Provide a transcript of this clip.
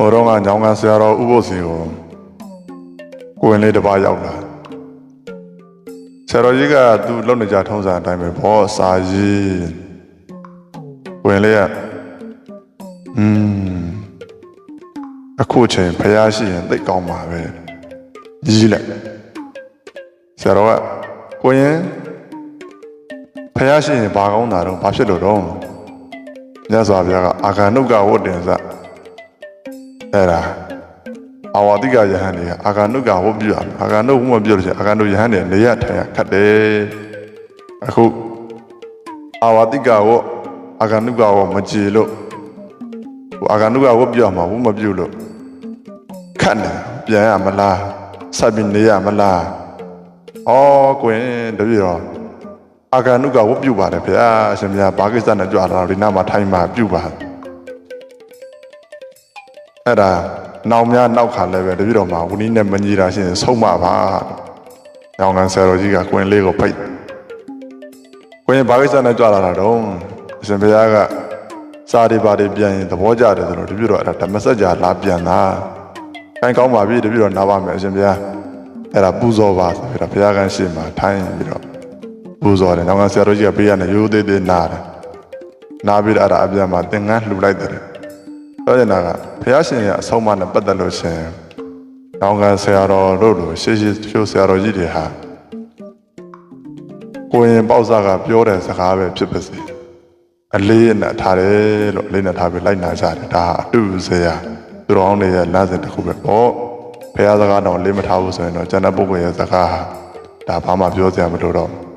ဟိုတော့ကညောင်းကန်ဆရာတော်ဥပုသ်စီကိုကိုဝင်လေးတစ်ပါးရောက်လာဆရာတော်ကြီးကသူ့လုံနေကြထုံးစံအတိုင်းပဲဘောစာကြီးကိုဝင်လေးကอืมအခုချိန်ဖျားရှိရင်သိတ်ကောင်းပါပဲကြီးလိုက်ဆရာတော်ကကိုရင်ဖျားရှိရင်ဘာကောင်းတာတော့ဘာဖြစ်လို့တော့မြတ်စွာဘုရားကအာဂန္တုကဝတ်တင်စ အဲ့ဒါအာဝတိကယဟန်တွေကအာဂန္တုကဝတ်ပြရမယ်အာဂန္တုဝတ်မပြလို့ရှိရင်အာဂန္တုယဟန်တွေနေရထိုင်ရခတ်တယ်အခုအာဝတိကဝတ်အာဂန္တုကဝတ်မကြည်လို့ဟိုအာဂန္တုကဝတ်ပြရမှာဝတ်မပြလို့ခတ်နေပြန်ရမလားဆက်ပြီးနေရမလားဩကွင်တပြည့်တော့အာဂန္တုကဝတ်ပြပါတယ်ဗျာအရှင်မြတ်ဘာကိစ္စနဲ့ကြွလာတော့ဒီနားမှာထိုင်မှာပြပါ အဲ့ဒါနောင်များနောက်ခါလည်းပဲတပြည့်တော်မှာဝင်းနဲ့မကြီးတာရှရင်ဆုံးမပါ။ညောင်ကန်ဆရာတော်ကြီးကကွင်လေးကိုဖိတ်။ကွင်ဘာကိစ္စနဲ့ကြွလာတာတော့အရှင်ဘုရားကစာတွေပါတွေပြန်ရင်သဘောကျတယ်ဆိုတော့တပြည့်တော်အဲ့ဒါဓမ္မစကြာလာပြန်တာ။ခိုင်းကောင်းပါပြီတပြည့်တော်နားပါမယ်အရှင်ဘုရား။အဲ့ဒါပူဇော်ပါဆိုပြီးတော့ဘုရားကရှေ့မှာထိုင်ပြီးတော့ပူဇော်တယ်။ညောင်ကန်ဆရာတော်ကြီးကပေးရနေရိုးသေးသေးနားတယ်။နားပြီးတော့အဲ့ဒါအပြန်မှာသင်္ကန်းလှူလိုက်တယ်။ ပြောချင်တာကဘုရားရှင်ရဲ့အဆုံးအမနဲ့ပတ်သက်လို့ရှင်။နောင်ကန်ဆရာတော်တို့လိုရှေးရှေးဖြိုးဆရာတော်ကြီးတွေဟာကိုရင်ပေါ့စားကပြောတဲ့စကားပဲဖြစ်ပါစေ။အလေးအနက်ထားတယ်လို့အလေးနဲ့ထားပြီးလိုက်နာကြတယ်။ဒါဟာအတူဆရာသူတော်အောင်တွေရဲ့လမ်းစဉ်တစ်ခုပဲပေါ့။ဘုရားစကားတော့အလေးမထားဘူးဆိုရင်တော့ကျန်တဲ့ပုဂ္ဂိုလ်ရဲ့စကားဟာဒါဘာမှပြောစရာမလိုတော့ဘူး